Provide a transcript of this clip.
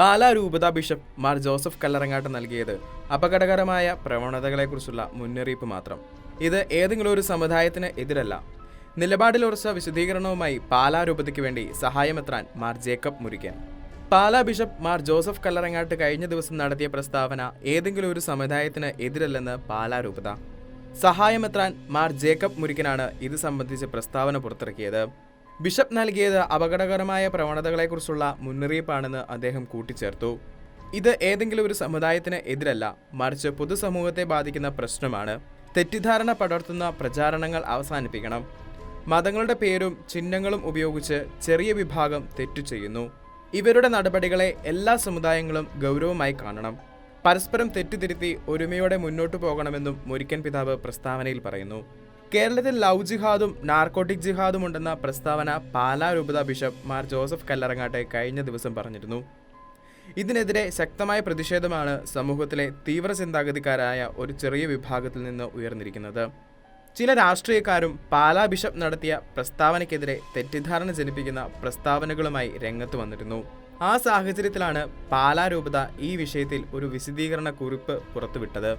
പാലാ രൂപത bishop Mar Joseph Kallarangatt നൽകിയത് അപകടകരമായ പ്രവണതകളെക്കുറിച്ചുള്ള മുന്നറിയിപ്പ് മാത്രം. ഇത് ഏതെങ്കിലും ഒരു സമുദായത്തിന് എതിരല്ല. നിലപാടിൽ ഉറച്ച വിശദീകരണവുമായി പാലാ രൂപതയ്ക്ക് വേണ്ടി സഹായമെത്രാൻ Mar Jacob Murikkan Pala bishop Mar Joseph Kallarangatt കഴിഞ്ഞ ദിവസം നടത്തിയ പ്രസ്താവന ഏതെങ്കിലും ഒരു സമുദായത്തിന് എതിരല്ലെന്ന് പാലാ രൂപത സഹായമെത്രാൻ മാർ ജേക്കബ് മുരിക്കനാണ് ഇത് സംബന്ധിച്ച് പ്രസ്താവന പുറത്തിറക്കിയത്. ബിഷപ്പ് നൽകിയത് അപകടകരമായ പ്രവണതകളെക്കുറിച്ചുള്ള മുന്നറിയിപ്പാണെന്ന് അദ്ദേഹം കൂട്ടിച്ചേർത്തു. ഇത് ഏതെങ്കിലും ഒരു സമുദായത്തിന് എതിരല്ല മറിച്ച് പൊതുസമൂഹത്തെ ബാധിക്കുന്ന പ്രശ്നമാണ്. തെറ്റിദ്ധാരണ പടർത്തുന്ന പ്രചാരണങ്ങൾ അവസാനിപ്പിക്കണം. മതങ്ങളുടെ പേരും ചിഹ്നങ്ങളും ഉപയോഗിച്ച് ചെറിയ വിഭാഗം തെറ്റു ചെയ്യുന്നു. ഇവരുടെ നടപടികളെ എല്ലാ സമുദായങ്ങളും ഗൗരവമായി കാണണം. പരസ്പരം തെറ്റിതിരുത്തി ഒരുമയോടെ മുന്നോട്ടു പോകണമെന്നും മുരിക്കൻ പിതാവ് പ്രസ്താവനയിൽ പറയുന്നു. കേരളത്തിൽ ലവ് ജിഹാദും നാർക്കോട്ടിക് ജിഹാദും ഉണ്ടെന്ന പ്രസ്താവന പാലാ രൂപത ബിഷപ്പ് മാർ ജോസഫ് കല്ലറങ്ങാട്ടെ കഴിഞ്ഞ ദിവസം പറഞ്ഞിരുന്നു. ഇതിനെതിരെ ശക്തമായ പ്രതിഷേധമാണ് സമൂഹത്തിലെ തീവ്ര ചിന്താഗതിക്കാരായ ഒരു ചെറിയ വിഭാഗത്തിൽ നിന്ന് ഉയർന്നിരിക്കുന്നത്. ചില രാഷ്ട്രീയക്കാരും പാലാ ബിഷപ്പ് നടത്തിയ പ്രസ്താവനയ്ക്കെതിരെ തെറ്റിദ്ധാരണ ജനിപ്പിക്കുന്ന പ്രസ്താവനകളുമായി രംഗത്ത് വന്നിരുന്നു. ആ സാഹചര്യത്തിലാണ് പാലാ രൂപത ഈ വിഷയത്തിൽ ഒരു വിശദീകരണ കുറിപ്പ് പുറത്തുവിട്ടത്.